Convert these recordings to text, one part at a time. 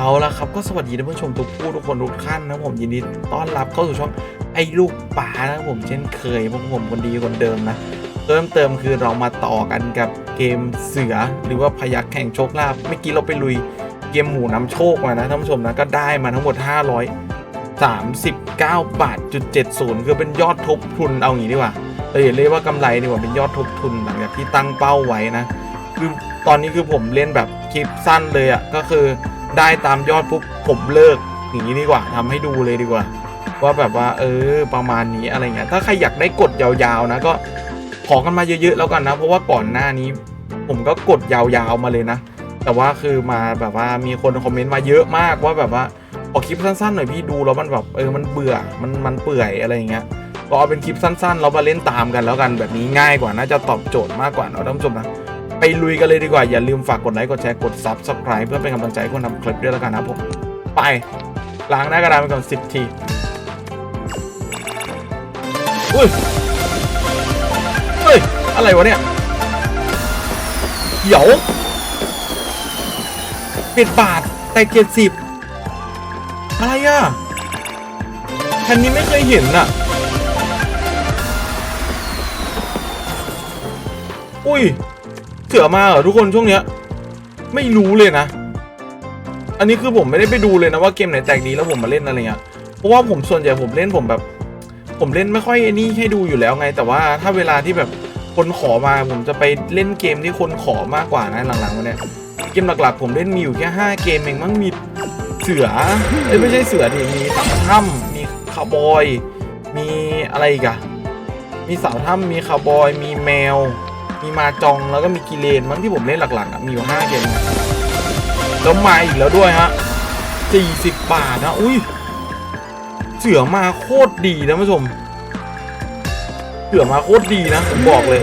เอาละครับก็สวัสดีท่านผู้ชมทุกผู้ทุกคนทุกท่านนะผมยินดีต้อนรับเข้าสู่ช่องไอ้ลูกป่านะผมเช่นเคยพวกผมคนดีคนเดิมนะเพิ่มเติมคือเรามาต่อกันกับเกมเสือหรือว่าพยักแข่งโชคลาภเมื่อกี้เราไปลุยเกมหมูนำโชคมานะท่านผู้ชมนะก็ได้มาทั้งหมด 539 บาทจุด70 คือเป็นยอดทบทุนเอางี้ดีกว่าเอออย่าเรียกว่ากำไรดีกว่าเป็นยอดทบทุนหลังจากที่ตั้งเป้าไว้นะคือตอนนี้คือผมเล่นแบบคลิปสั้นเลยอะ่ะก็คือ ได้ตามยอดปุ๊บผมเลิกอย่างนี้ดีกว่าทำให้ดูเลยดีกว่า ว่าแบบว่า เออ ประมาณนี้อะไรเงี้ยถ้าใครอยากได้กดยาวๆนะก็ขอกันมาเยอะๆแล้วกันนะ เพราะว่าก่อนหน้านี้ ผมก็กดยาวๆมาเลยนะ แต่ว่าคือมาแบบว่ามีคนคอมเมนต์มาเยอะมากว่าแบบว่าขอคลิปสั้นๆหน่อยพี่ดูแล้วมันแบบเออมันเบื่อมันมันเปื่อยอะไรเงี้ยก็เอาเป็นคลิปสั้นๆแล้วมาเล่นตามกันแล้วกันแบบนี้ง่ายกว่าน่าจะตอบโจทย์มากกว่าเนาะท่านผู้ชมนะ ไปลุยกันเลยดีกว่า อย่าลืมฝากกดไลค์กดแชร์กด Subscribe เพื่อเป็นกำลังใจให้คนทำคลิปด้วยแล้วกันนะผม ไปล้างหน้ากระดานไปก่อนสิบทีอุ้ยเฮ้ยอะไรวะเนี่ยเดี๋ยวปิดบาทแต่เจ็ดสิบอะไรอะคันนี้ไม่เคยเห็นอะ อุ้ย เสือมาเหรอทุกคนช่วงเนี้ย ไม่รู้เลยนะ อันนี้คือผมไม่ได้ไปดูเลยนะว่าเกมไหนแตกดีแล้วผมมาเล่นอะไรเงี้ยเพราะว่าผมส่วนใหญ่ผมเล่นผมแบบ ผมเล่นไม่ค่อยนี่ให้ดูอยู่แล้วไง แต่ว่าถ้าเวลาที่แบบคนขอมาผมจะไปเล่นเกมที่คนขอมากกว่านะหลังๆวันเนี้ยเกมหลักๆ ผมเล่นมีอยู่แค่5เกมเองมั้งมีเสือเอ้ไม่ใช่เสือดิมีสาวถ้ำมีคาวบอย มีอะไรอีกอะมีสาวถ้ำมีคาวบอย มีแมว มีมาจองแล้วก็มีกิเลนมั้งที่ผมเล่นหลักๆอะมีอยู่ห้าเกมแล้วมาอีกแล้วด้วยฮะสี่สิบบาทนะอุ้ยเสือมาโคตรดีนะผู้ชมเสือมาโคตรดีนะผมบอกเลย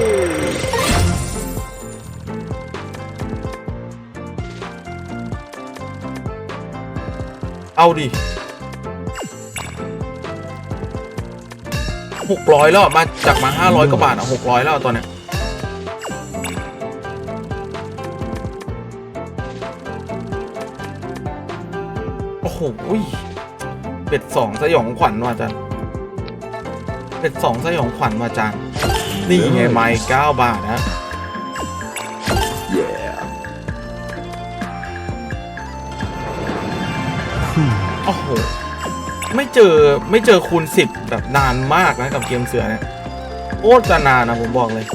เอาดิหกร้อยแล้วมาจากมาห้าร้อยกว่าบาทอะหกร้อยแล้วตอนเนี้ย โอ้โหยเป็ดสองสยองขวัญว่ะอาจารย์เป็ดสองสยองขวัญว่ะอาจารย์นี่ไงไม้เก้าบาทนะ Yeah. โอ้โห ไม่เจอไม่เจอคูณสิบแบบนานมากนะกับเกมเสือเนี่ยโคตรจะนานนะผมบอกเลย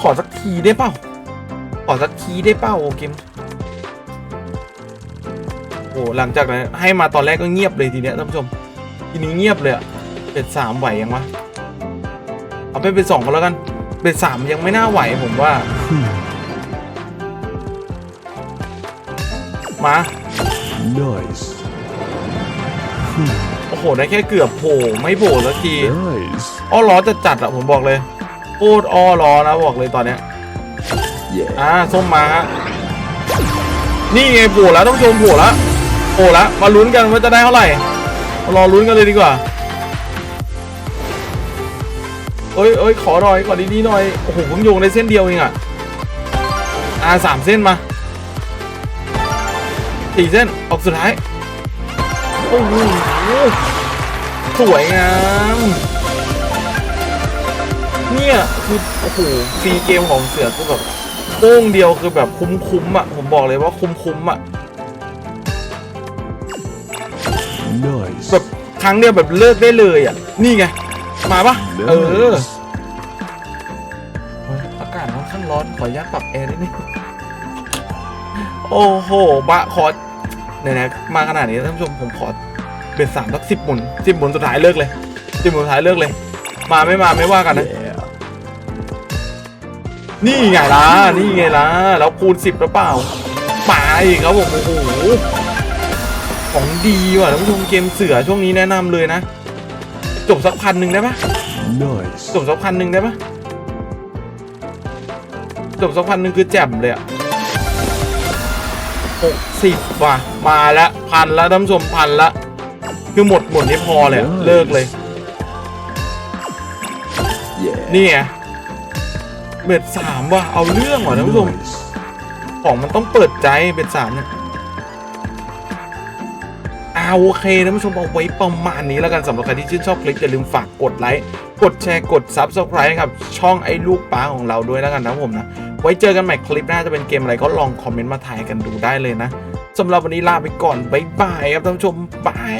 ขอสักทีได้เปล่า ขอสักทีได้เปล่าโอเกมโอ้หลังจากนั้นให้มาตอนแรกก็เงียบเลยทีเนี้ยท่านผู้ชม ทีนี้เงียบเลยอะเป็นสามไหวยังวะเอาไปเป็นสองก็แล้วกันเป็นสามยังไม่น่าไหวผมว่า มา Nice. โอ้โห ได้แค่เกือบโผล่ไม่โผล่สักที Nice. อ้อล้อจะจัดอะผมบอกเลยโคตรอ้อล้อนะบอกเลยตอนเนี้ย Yeah. อ่าส้มมาฮะนี่ไงโผล่แล้วต้องชมโผล่แล้วโผล่แล้วมาลุ้นกันว่าจะได้เท่าไหร่มารอลุ้นกันเลยดีกว่าเอ้ยเอ้ยขอหน่อยขอดีๆหน่อยโอ้โหเพิ่งโยงได้เส้นเดียวเองอะอ่าสามเส้นมาสี่เส้นออกสุดท้ายโอ้โหสวยงามเนี่ยคือโอ้โหฟรีเกมของเสือคือแบบ โป้งเดียวคือแบบคุ้มๆอะ ผมบอกเลยว่าคุ้มๆอะ Nice. แบบครั้งเดียวแบบเลิกได้เลยอะ นี่ไง มาปะเออ Nice. โอ้ยอากาศค่อนข้างร้อน ขออนุญาตปรับแอร์ได้ไหมโอ้โห บะขอไหนๆมาขนาดนี้ท่านผู้ชมผมขอเป็นสามสักสิบหมุนสิบหมุนสุดท้ายเลิกเลยสิบหมุนสุดท้ายเลิกเลย มาไม่มาไม่ว่ากันนะ Yeah. นี่ไงล่ะ นี่ไงล่ะ แล้วคูณสิบหรือเปล่ามาอีกครับผมโอ้โห ของดีว่ะท่านผู้ชมเกมเสือช่วงนี้แนะนำเลยนะ จบสักพันหนึ่งได้ปะ Nice. จบสักพันหนึ่งได้ปะจบสักพันหนึ่งคือแจ่มเลยอะหกสิบว่ะ มาละพันละท่านผู้ชมพันละ คือหมดหมดนี้พอเลยอะเลิกเลย Yeah. นี่ไง เบ็ดสามว่ะเอาเรื่องว่ะท่านผู้ชมของมันต้องเปิดใจเป็นสามเนี่ยอาโอเคท่านผู้ชมเอาไว้ประมาณนี้แล้วกันสำหรับใครที่ชื่นชอบคลิปอย่าลืมฝากกดไลค์กดแชร์กด Subscribe ให้กับ ช่องไอ้ลูกป้าของเราด้วยแล้วกันนะผมนะ ไว้เจอกันใหม่คลิปหน้าจะเป็นเกมอะไรก็ลองคอมเมนต์มาถ่ายกันดูได้เลยนะสำหรับวันนี้ลาไปก่อนบ๊ายบายครับท่านผู้ชมบาย